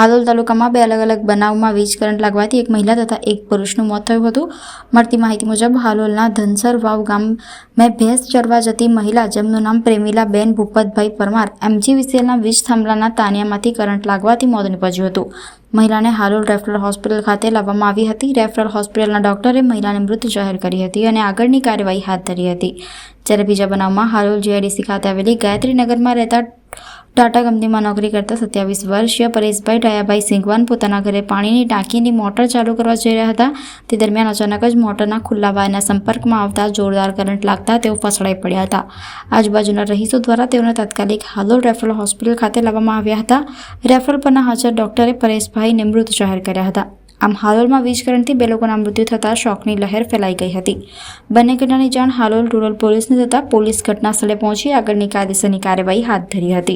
હાલોલ તાલુકામાં બે અલગ અલગ બનાવમાં વીજ કરંટ લાગવાથી એક મહિલા તથા એક પુરુષનું મોત થયું હતું. મળતી માહિતી મુજબ, હાલોલના ધનસર વાવ ગામમાં ભેંસ ચરવા જતી મહિલા, જેમનું નામ પ્રેમિલાબેન ભૂપતભાઈ પરમાર એમજીવીસીએલના વીજ થાંભલાના તાનિયામાંથી કરંટ લાગવાથી મોત નીપજ્યું હતું. મહિલાને હાલોલ રેફરલ હોસ્પિટલ ખાતે લાવવામાં આવી હતી. રેફરલ હોસ્પિટલના ડોક્ટરે મહિલાને મૃત જાહેર કરી હતી અને આગળની કાર્યવાહી હાથ ધરી હતી. જ્યારે બીજા બનાવમાં હાલોલ જીઆઈડીસી ખાતે આવેલી ગાયત્રીનગરમાં રહેતા ટાટા કંપનીમાં નોકરી કરતા સત્યાવીસ વર્ષીય પરેશભાઈ ડાયાભાઈ સિંઘવાન પોતાના ઘરે પાણીની ટાંકીની મોટર ચાલુ કરવા જઈ રહ્યા હતા. તે દરમિયાન અચાનક જ મોટરના ખુલ્લા વાયરના સંપર્કમાં આવતા જોરદાર કરંટ લાગતા તેઓ ફસડાઈ પડ્યા હતા. આજુબાજુના રહીશો દ્વારા તેઓને તાત્કાલિક હાલોલ રેફરલ હોસ્પિટલ ખાતે લાવવામાં આવ્યા હતા. રેફરલ પરના હાજર ડોક્ટરે પરેશભાઈને મૃત જાહેર કર્યા હતા. આમ હાલોલમાં વીજ કરંટથી બે લોકોના મૃત્યુ થતાં શોકની લહેર ફેલાઈ ગઈ હતી. બંને ઘટનાની જાણ હાલોલ રૂરલ પોલીસને થતાં પોલીસ ઘટના સ્થળે પહોંચી આગળની કાયદેસરની કાર્યવાહી હાથ ધરી હતી.